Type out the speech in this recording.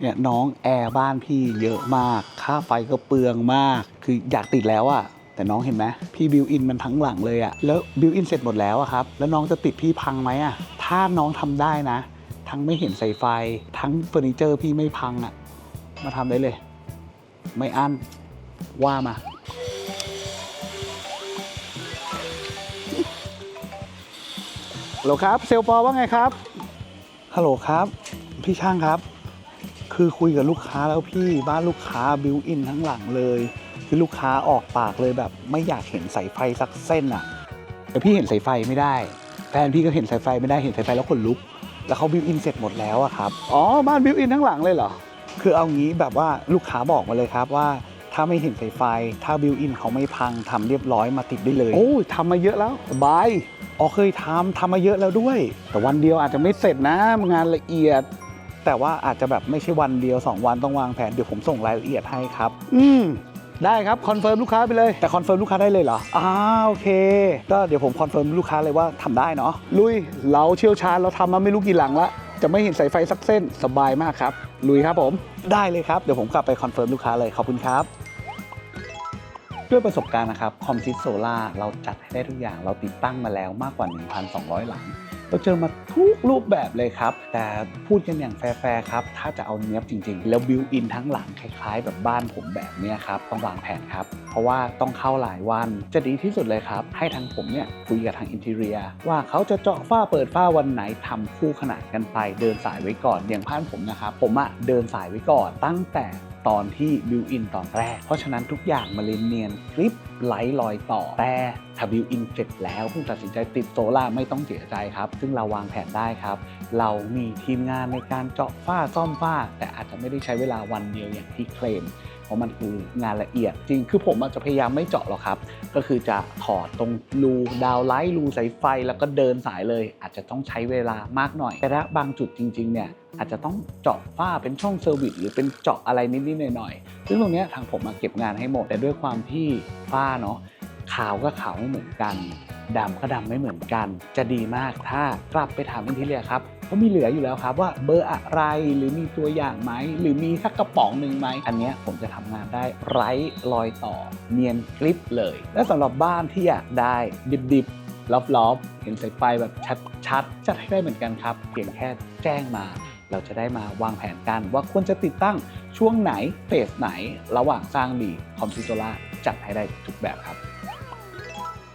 เนี่ยน้องแอร์บ้านพี่เยอะมาก ค่าไฟก็เปลืองมาก คืออยากติดแล้วอะแต่น้องเห็นไหมพี่บิวอินมันทั้งหลังเลยอะแล้วบิวอินเสร็จหมดแล้วอะครับ แล้วน้องจะติดพี่พังไหมอะถ้าน้องทำได้นะ ทั้งไม่เห็นสายไฟ ทั้งเฟอร์นิเจอร์พี่ไม่พังอะมาทำได้เลย ไม่อั้นว่ามาฮัลโหลครับ เซลปอว่าไงครับฮัลโหลครับ พี่ช่างครับ คือคุยกับลูกค้าแล้วพี่บ้านลูกค้าบิวอินทั้งหลังเลย คือลูกค้าออกปากเลยแบบ ไม่อยากเห็นสายไฟสักเส้นอะแต่พี่เห็นสายไฟไม่ได้แฟนพี่ก็เห็นสายไฟไม่ได้เห็นสายไฟแล้วขนลุก แล้วเขาบิวอินเสร็จหมดแล้วอะครับอ๋อบ้านบิวอินทั้งหลังเลยเหรอคือเอางี้แบบว่าลูกค้าบอกมาเลยครับว่าถ้าไม่เห็นสายไฟ ถ้าบิวอินเขาไม่พังทำเรียบร้อยมาติดได้เลยโอ้ยทำมาเยอะแล้วสบายอ๋อเคยทำทำมาเยอะแล้วด้วย แต่วันเดียวอาจจะไม่เสร็จนะงานละเอียด แต่ว่าอาจจะแบบไม่ใช่วันเดียว 2 วันต้องวางแผนเดี๋ยวผมส่งรายละเอียดให้ครับ อืมได้ครับคอนเฟิร์มลูกค้าไปเลยแต่คอนเฟิร์มลูกค้าได้เลยเหรออ่าโอเค ก็เดี๋ยวผมคอนเฟิร์มลูกค้าเลยว่าทำได้เนาะลุยเราเชี่ยวชาญเราทำมาไม่รู้กี่หลังละจะไม่เห็นสายไฟสักเส้นสบายมากครับ ลุยครับผม ได้เลยครับ เดี๋ยวผมกลับไปคอนเฟิร์มลูกค้าเลยขอบคุณครับ ด้วยประสบการณ์นะครับคอมซิสโซล่าเราจัดให้ได้ทุกอย่างเราติดตั้งมาแล้วมากกว่า 1,200 หลัง เราเจอมาทุกรูปแบบเลยครับ แต่พูดกันอย่างแฟร์ๆครับ ถ้าจะเอาเนี้ยบจริงๆ แล้วบิวอินทั้งหลังคล้ายๆ แบบบ้านผมแบบเนี้ยครับต้องวางแผนครับ เพราะว่าต้องเข้าหลายวันจะดีที่สุดเลยครับ ให้ทางผมเนี่ยคุยกับทางอินเทเรีย ว่าเขาจะเจาะฝ้าเปิดฝ้าวันไหนทำคู่ขนานกันไป เดินสายไว้ก่อนอย่างบ้านผมนะครับผมอะเดินสายไว้ก่อนตั้งแต่ ตอนที่บิวอินตอนแรก เพราะฉะนั้นทุกอย่างมาเลยเนียนกริปไหลลอยต่อ แต่ถ้าบิวอินเสร็จแล้วเพิ่งตัดสินใจติดโซล่าไม่ต้องเสียใจครับ ซึ่งเราวางแผนได้ครับ เรามีทีมงานในการเจาะฝ้าซ่อมฝ้า แต่อาจจะไม่ได้ใช้เวลาวันเดียวอย่างที่เคลม เพราะมันคืองานละเอียดจริงคือผมอาจจะพยายามไม่เจาะหรอกครับ ก็คือจะถอดตรงรูดาวไลท์รูสายไฟ แล้วก็เดินสายเลย อาจจะต้องใช้เวลามากหน่อย แต่ถ้าบางจุดจริงๆเนี่ยอาจจะต้องเจาะฝ้าเป็นช่องเซอร์วิสหรือเป็นเจาะอะไรนิดๆหน่อยๆซึ่งตรงเนี้ยทางผมมาเก็บงานให้หมดแต่ด้วยความที่ฝ้าเนาะขาวก็ขาวไม่เหมือนกันดำก็ดำไม่เหมือนกัน จะดีมากถ้ากลับไปถามอินทีเรียครับ เขามีเหลืออยู่แล้วครับว่าเบอร์อะไรหรือมีตัวอย่างไหมหรือมีสักกระป๋องหนึ่งไหมอันนี้ผมจะทำงานได้ไร้รอยต่อเนียนกริปเลย และสำหรับบ้านที่อยากได้ดิบๆลอบๆเห็นสายไฟแบบชัดๆจัดให้ได้เหมือนกันครับเพียงแค่แจ้งมาเราจะได้มาวางแผนกันว่าควรจะติดตั้งช่วงไหนเฟสไหน ระหว่างสร้างดีคอมพิวเตอร์จัดให้ได้ทุกแบบครับ